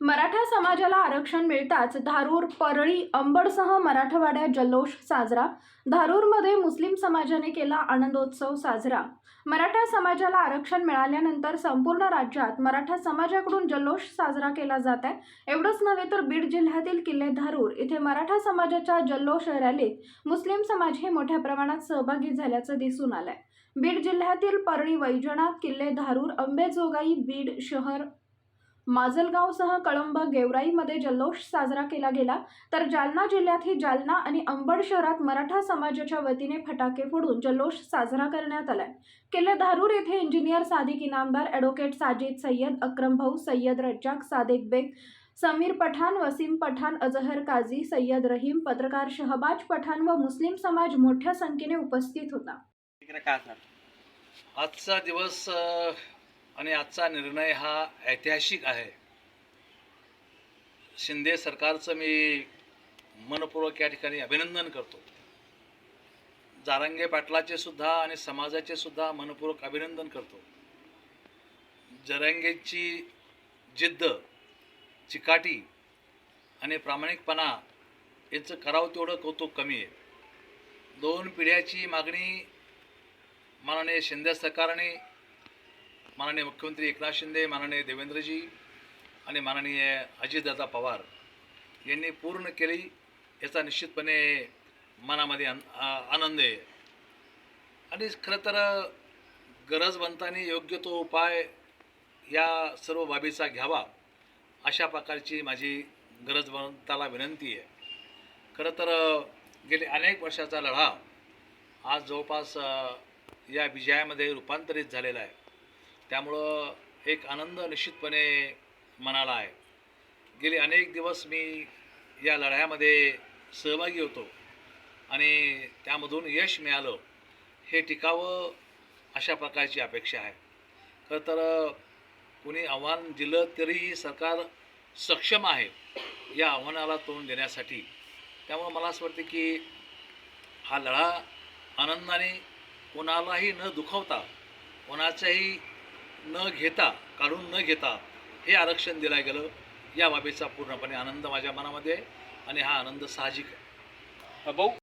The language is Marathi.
मराठा समाजाला आरक्षण मिळताच धारूर परळी अंबडसह मराठवाड्यात जल्लोष साजरा. धारूरमध्ये मुस्लिम समाजाने केला आनंदोत्सव साजरा. मराठा समाजाला आरक्षण मिळाल्यानंतर संपूर्ण राज्यात मराठा समाजाकडून जल्लोष साजरा केला जात आहे. एवढंच नव्हे तर बीड जिल्ह्यातील किल्ले धारूर इथे मराठा समाजाच्या जल्लोष रॅलीत मुस्लिम समाज हे मोठ्या प्रमाणात सहभागी झाल्याचं दिसून आलंय. बीड जिल्ह्यातील परळी वैजनाथ किल्ले धारूर अंबेजोगाई बीड शहर माजलगावसह कळंब गेवराईमध्ये जल्लोष साजरा केला गेला. तर जालना जिल्ह्यातही जालना आणि अंबड शहरात मराठा समाजाच्या वतीने फटाके फोडून जल्लोष साजरा करण्यात आलाय. किल्ले धारूर येथे इंजिनियर सादिक इनामदार ॲडव्होकेट साजिद सय्यद अक्रम भाऊ सय्यद रज्जाक सादिक बेग समीर पठाण वसीम पठाण अजहर काझी सय्यद रहीम पत्रकार शहबाज पठाण व मुस्लिम समाज मोठ्या संख्येने उपस्थित होता. आजचा दिवस आणि आजचा निर्णय हा ऐतिहासिक आहे. शिंदे सरकारचं मी मनपूर्वक या ठिकाणी अभिनंदन करतो. जारंगे पाटलाचे सुद्धा आणि समाजाचे सुद्धा मनपूर्वक अभिनंदन करतो. जरंगेची जिद्द चिकाटी आणि प्रामाणिकपणा यांचं करावं तेवढं कौतुक कमी आहे. दोन पिढ्याची मागणी माननीय शिंदे सरकारने माननीय मुख्यमंत्री एकनाथ शिंदे माननीय देवेंद्रजी आणि माननीय अजितदादा पवार यांनी पूर्ण केली याचा निश्चितपणे मनामध्ये आनंद आहे. आणि खरं तर गरजवंतांनी योग्य तो उपाय या सर्व बाबीचा घ्यावा अशा प्रकारची माझी गरजवंताला विनंती आहे. खरं तर गेले अनेक वर्षाचा लढा आज जवळपास या विजयामध्ये रूपांतरित झालेला आहे. त्यामुळं एक आनंद निश्चितपणे मनाला आहे. गेले अनेक दिवस मी या लढ्यामध्ये सहभागी होतो आणि त्यामधून यश मिळालं हे टिकावं अशा प्रकारची अपेक्षा आहे. खरं तर कुणी आव्हान दिलं तरीही सरकार सक्षम आहे या आव्हानाला तोंड देण्यासाठी. त्यामुळं मला असं वाटतं की हा लढा आनंदाने कोणालाही न दुखवता कोणाचाही न घेता काढून न घेता हे आरक्षण दिलं गेलं. या बाबीचा पूर्णपणे आनंद माझ्या मनामध्ये आहे आणि हा आनंद साहजिक आहे. भाऊ?